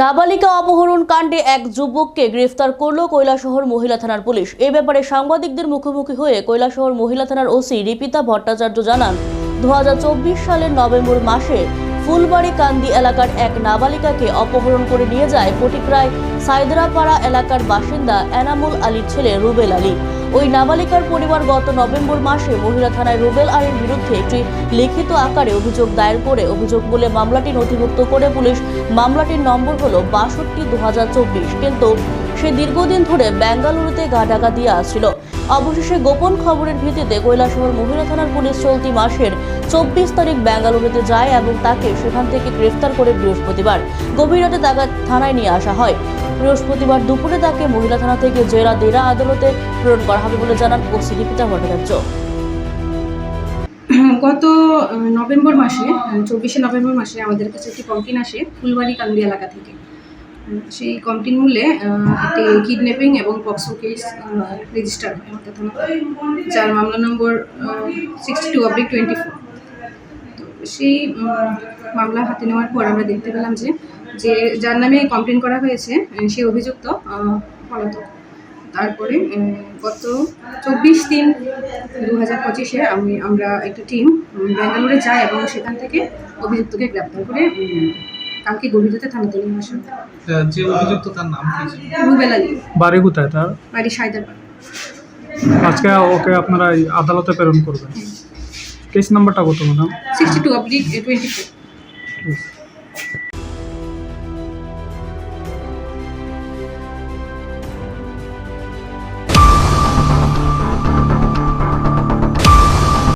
নাবালিকা অপহরণ কাণ্ডে এক যুবককে গ্রেফতার করল কৈলাসহর মহিলা থানার পুলিশ। এ ব্যাপারে সাংবাদিকদের মুখোমুখি হয়ে কৈলাসহর মহিলা থানার ওসি রিপিতা ভট্টাচার্য জানান দু হাজার চব্বিশ সালের নভেম্বর মাসে ফুলবাড়ি কান্দি এলাকার এক নাবালিকাকে অপহরণ করে নিয়ে যায় ফটিকরায় সাইদরাপাড়া এলাকার বাসিন্দা এনামুল আলীর ছেলে রুবেল আলী। ওই নাবালিকার পরিবার গত নভেম্বর মাসে মহিলা থানায় রুবেল আলীর বিরুদ্ধে একটি লিখিত আকারে অভিযোগ দায়ের করে অভিযোগ বলে মামলাটি নথিভুক্ত করে পুলিশ। মামলাটির নম্বর হল বাষট্টি দু কিন্তু সে দীর্ঘদিন ধরে বেঙ্গালুরুতে গা ডাকা দিয়ে আসছিল। অবশেষে গোপন খবরের ভিত্তিতে কৈলাসহর মহিলা থানার পুলিশ চলতি মাসের চব্বিশ তারিখ বেঙ্গালুরুতে যায় এবং তাকে সেখান থেকে গ্রেফতার করে বৃহস্পতিবার। গভীর রাতে তাকে থানায় নিয়ে আসা হয়। বৃহস্পতিবার দুপুরে তাকে মহিলা থানা থেকে জেরা দেরা আদালতে প্রেরণ করা হবে বলে জানান ওসি দীপিতা ভট্টাচার্য। গত নভেম্বর মাসে চব্বিশে নভেম্বর মাসে আমাদের কাছে একটি কমপ্লেন আসে ফুলবাড়ি কান্দি এলাকা থেকে। সেই কমপ্লেন মূল্যে একটি কিডন্যাপিং এবং পক্সো কেস রেজিস্টার হয় আমাদের যার মামলা নম্বর sixty two oblique twenty four সেই মামলা হাতে নেওয়ার পর আমরা দেখতে পেলাম যে যে যার নামে কমপ্লেন করা হয়েছে আহ, সে অভিযুক্ত পলাতক। তারপরে গত চব্বিশ তিন দু হাজার পঁচিশে আমি আমরা একটা টিম ব্যাঙ্গালোরে যাই এবং সেখান থেকে অভিযুক্তকে গ্রেপ্তার করে কালকে গভীরতে থানাতে নিয়ে আসা। যে অভিযুক্ত তার নাম কি রুবেল আলী। বাড়ি কোথায় তার? বাড়ি সাইদারপাড়া আজকে ওকে আপনারা আদালতে প্রেরণ করবেন। কেস নাম্বারটা কত madam. Sixty two oblique twenty four